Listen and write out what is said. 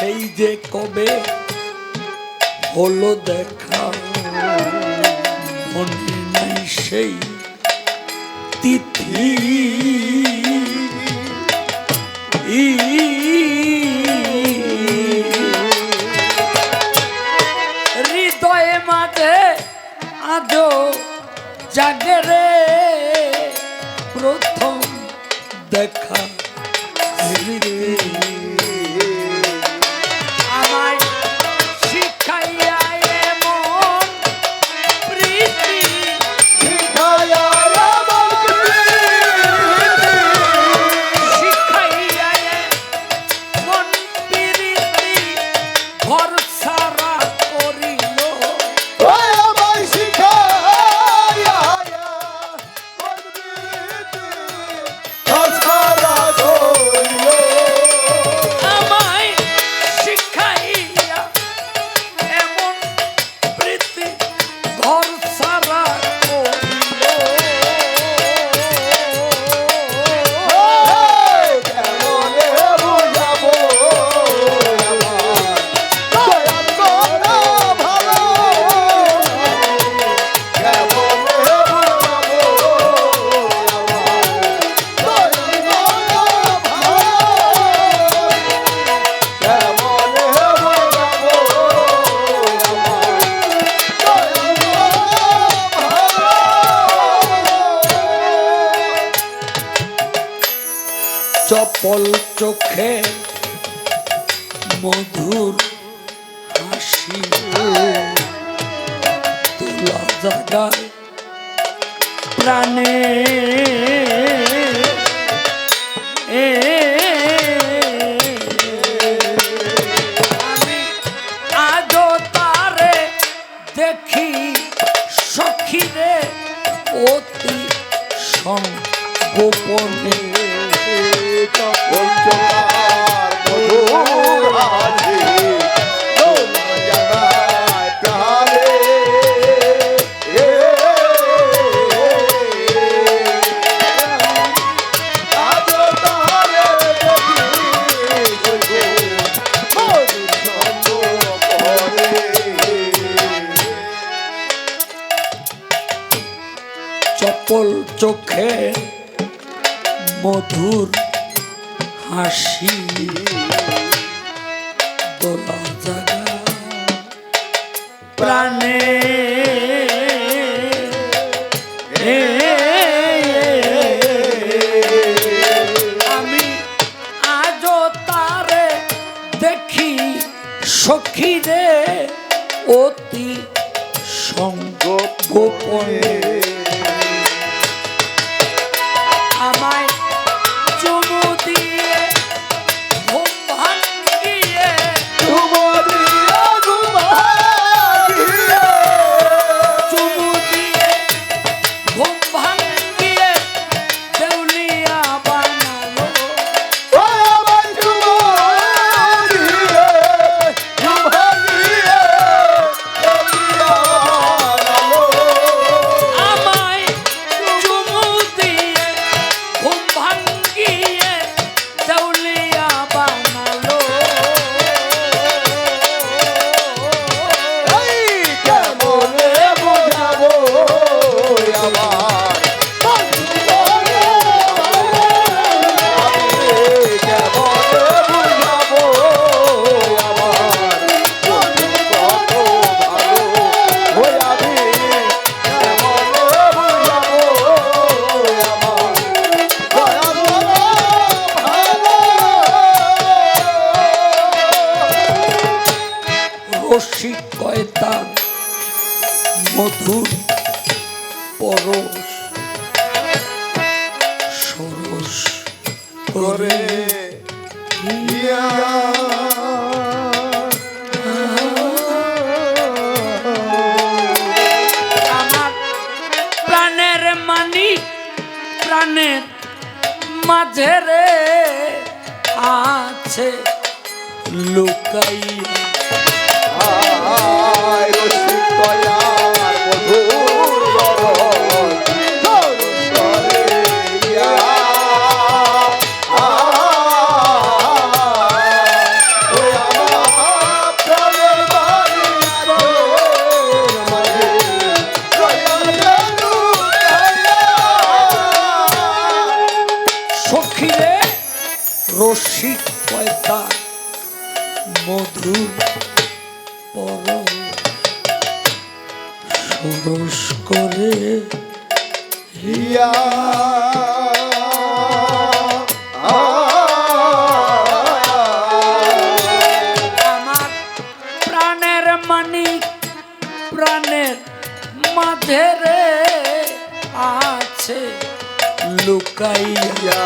সেই যে কবে হলো দেখা, মনে নাই সেই তিথি। হৃদয়ে মাঝে আজো জাগে রে প্রথম দেখা। স্মৃতি চপল চোখে মধুর হাসি তোলা জাগায় প্রাণে। আমি আজও তারে গোপনে চপল হাসি দোলা জাগা প্রাণে আমি আজও তারে দেখি সখী রে অতি সঙ্গ গোপনে। রসিকতা মধুর পরশ। সরস করে প্রাণের মানিক প্রাণের মাঝে রে আছে লুকাইয়া। সখিরে রসিক পয়তা মধুর পর করে হিয়া প্রাণের মাঝে আছে লুকাইয়া।